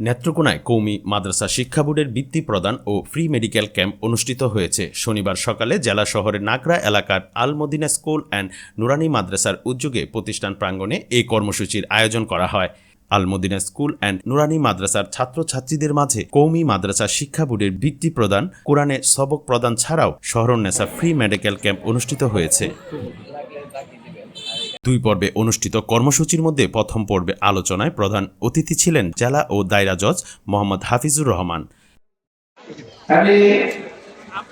নেত্রকোনায় কৌমি মাদ্রাসা শিক্ষা বোর্ডের বৃত্তি প্রদান ও ফ্রি মেডিকেল ক্যাম্প অনুষ্ঠিত হয়েছে। শনিবার সকালে জেলা শহরের নাগরা এলাকার আলমদিনা স্কুল অ্যান্ড নুরানি মাদ্রাসার উদ্যোগে প্রতিষ্ঠান প্রাঙ্গণে এই কর্মসূচির আয়োজন করা হয়। আলমদিনা স্কুল অ্যান্ড নুরানি মাদ্রাসার ছাত্রছাত্রীদের মাঝে কৌমি মাদ্রাসা শিক্ষা বোর্ডের বৃত্তি প্রদান, কোরআনে সবক প্রদান ছাড়াও শহরনেসা ফ্রি মেডিকেল ক্যাম্প অনুষ্ঠিত হয়েছে। দুই পর্বে অনুষ্ঠিত কর্মসূচির মধ্যে প্রথম পর্বে আলোচনায় প্রধান অতিথি ছিলেন জেলা ও দায়রা জজ মোহাম্মদ হাফিজুর রহমান। আমি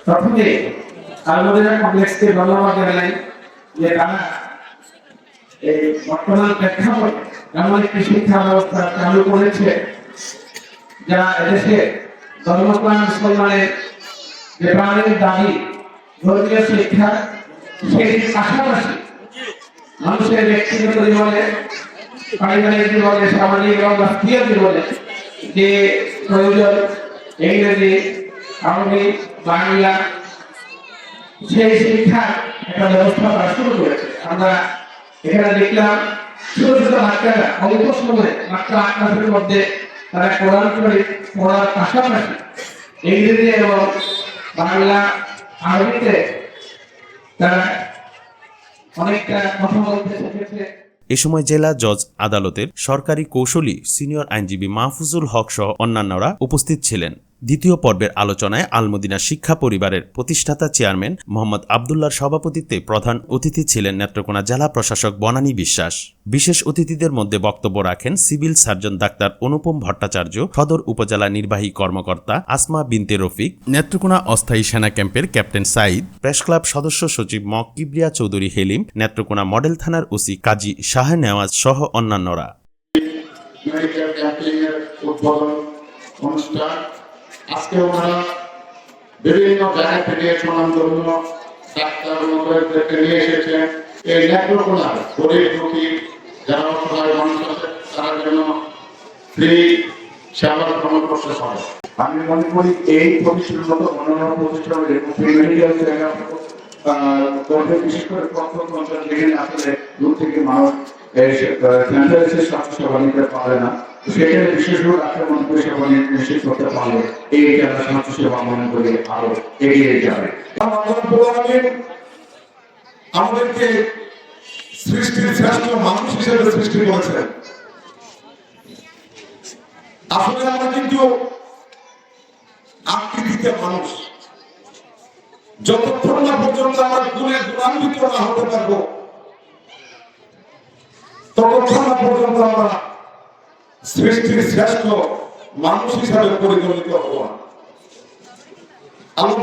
প্রথমে কমপ্লেক্সকে ধন্যবাদ জানাই যে তারা এই বর্তমান প্রেক্ষাপট শিক্ষা ব্যবস্থা চালু করেছে, যা এদেশে মুসলমানের যে প্রাণের দাবি, ধর্মীয় শিক্ষা সেই পাশাপাশি মানুষের ব্যক্তিগত জীবনে, পারিবারিক জীবনে, সামাজিক এবং রাষ্ট্রীয় জীবনে যে প্রয়োজন, ইংরেজি, আরবি, বাংলা, সেই শিক্ষা একটা ব্যবস্থা করা শুরু করেছে। আমরা এখানে দেখলাম, ছোট ছোট বাচ্চারা অল্প সময়ে মাত্র আট মাসের মধ্যে তারা কোরআন শরীফ পড়ার পাশাপাশি ইংরেজি এবং বাংলা, আরবিতে তারা এ সময় জেলা জজ আদালতের সরকারি কৌশলী সিনিয়র আইনজীবী মাহফুজুল হক সহ অন্যান্যরা উপস্থিত ছিলেন। দ্বিতীয় পর্বের আলোচনায় আলমদিনা শিক্ষা পরিবারের প্রতিষ্ঠাতা চেয়ারম্যান মোহাম্মদ আবদুল্লার সভাপতিত্বে প্রধান অতিথি ছিলেন নেত্রকোনা জেলা প্রশাসক বনানী বিশ্বাস। বিশেষ অতিথিদের মধ্যে বক্তব্য রাখেন civil surgeon doctor Anupam Bhattacharya, সদর উপজেলা নির্বাহী কর্মকর্তা আসমা বিনতে রফিক, নেত্রকোনা অস্থায়ী সেনা ক্যাম্পের ক্যাপ্টেন সাইদ প্রেস ক্লাব সদস্য সচিব ম কিবরিয়া চৌধুরী হেলিম, নেত্রকোনা মডেল থানার ওসি কাজী শাহ নেওয়াজ সহ অন্যান্যরা। অনুষ্ঠান আজকে ওনারা বিভিন্ন জায়গা থেকে স্বনামধন্য ডাক্তার মন্ত্রীদেরকে নিয়ে এসেছেন এই নেত্রকোনার গরিব দুঃখী যারা অসহায় মানুষ আছে, তারা যেন ফ্রি সেবা গ্রহণ করতে পারে। আমি মনে করি এই প্রতিষ্ঠানের মতো অন্যান্য প্রতিষ্ঠানের মেডিকেল করবে বিশেষ করে প্রত্যন্ত আসলে দূর থেকে মানুষ ক্যান্সার এসে স্বাস্থ্য সেবা নিতে পারে না। সেখানে বিশেষভাবে ডাক্তার মনে করে সেবা নিশ্চিত করতে পারলে এই যারা স্বাস্থ্য সেবা মনে করে আরও এগিয়ে যাবে। আমাদেরকে সৃষ্টির শ্রেষ্ঠ মানুষ হিসেবে সৃষ্টি করেছেন। আসলে আমরা কিন্তু আকৃতিতে মানুষ। যতক্ষণ না পর্যন্ত আমরা গুণে গুণান্বিত না হতে পারব, ততক্ষণ না পর্যন্ত আমরা সৃষ্টির শ্রেষ্ঠ মানুষ হিসাবে পরিগণিত না আল্লাহ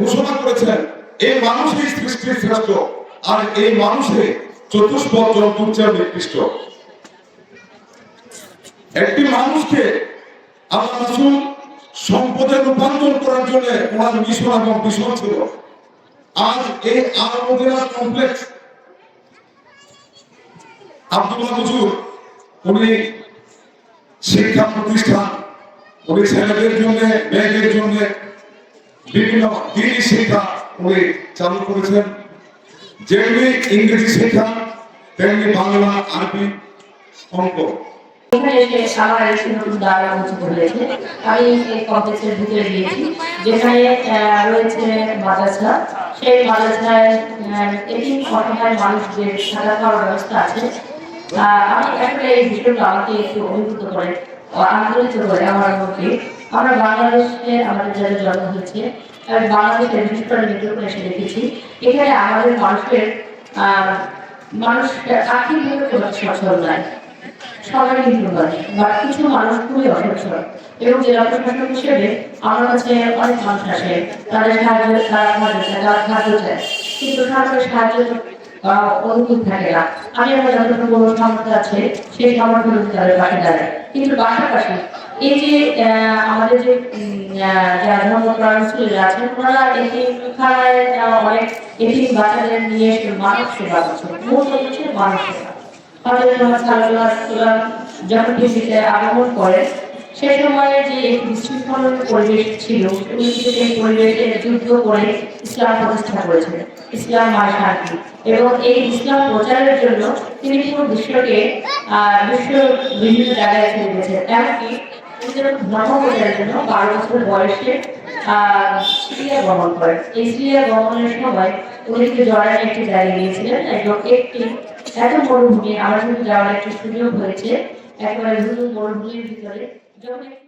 ঘোষণা করেছেন, এই মানুষই সৃষ্টির শ্রেষ্ঠ, আর এই মানুষে চতুষ্পদ জন্তুর চেয়ে একটি মানুষকে আল্লাহ সম্পদে রূপান্তর করার জন্য ওনার মিশন এবং ছিল। আজ এই আলমদিনা কমপ্লেক্স আব্দুল্লাহ হুজুর উনি শিক্ষা প্রতিষ্ঠান, উনি ছেলেদের জন্য, মেয়েদের জন্য বিভিন্ন দিনই শিক্ষা উনি চালু করেছেন। যেমনি ইংরেজি শিক্ষা, তেমনি বাংলা, আরবি অঙ্ক। আমি কমপ্লেক্সের ভিতরে গিয়েছি, যেখানে রয়েছে মাদ্রাসা। সেই মাদ্রাসায় এটি অসহায় মানুষদের থাকা খাওয়ার ব্যবস্থা আছে। আমি আসলে এই বিষয়টা আমাকে একটু অভিভূত করে আন্দোলিত করে আমার মধ্যে। আমরা বাংলাদেশে আমাদের যারা জন্ম হয়েছে বাংলাদেশের বিশেষ করে এসে দেখেছি। এখানে আমাদের মানুষের মানুষ আর্থিকভাবে কোনো সচ্ছল নয়। সবাই কিন্তু বা কিছু মানুষ খুবই অসচ্ছল। এবং জেলা প্রশাসক হিসেবে আমার কাছে অনেক মানুষ আসে, তাদের সাহায্য, তারা সাহায্য চায় কিন্তু সাহায্য অনুকূল থাকে না। আমি আমার যতটুকু সামর্থ্য আছে, সেই সামর্থ্য তাদের পাশে দাঁড়ায়। কিন্তু পাশাপাশি এই যে আমাদের যে যারা আছেন, ওনারা অনেক এতিম বাচ্চাদের নিয়ে মানুষ সেবা মূল হচ্ছে মানুষ সেবা। যখন আগমন করেন সে সময়ে যে বিশৃঙ্খল পরিবেশ ছিল সেই পরিবেশে যুদ্ধ করে ইসলাম প্রতিষ্ঠা করেছিলেন, ইসলাম শান্তি এবং এই ইসলাম প্রচারের জন্য তিনি পুরো বিশ্বকে বিশ্ব বিভিন্ন জায়গায় ছেড়ে দিয়েছেন। এমনকি জন্য বারো বছর বয়সে সিরিয়া গমন করেন। এই সিরিয়া গমনের সময় উনি জর্ডানে একটি জায়গায় গিয়েছিলেন এবং একটি এত মরুভূমি, আমার কিন্তু যাওয়ার একটি সুযোগ হয়েছে একেবারে মরুভূমির ভিতরে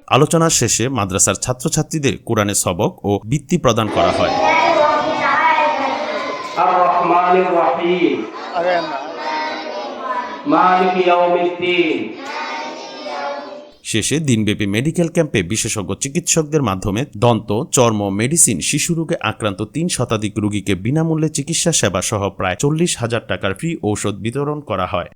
আলোচনার শেষে মাদ্রাসার ছাত্রছাত্রীদের কোরআনে সবক ও বৃত্তি প্রদান করা হয়। শেষে দিনব্যাপী মেডিকেল ক্যাম্পে বিশেষজ্ঞ চিকিৎসকদের মাধ্যমে দন্ত চর্ম মেডিসিন শিশু রোগে আক্রান্ত তিন শতাধিক রোগীকে বিনামূল্যে চিকিৎসা সেবা সহ প্রায় চল্লিশ হাজার টাকার ফ্রি ঔষধ বিতরণ করা হয়।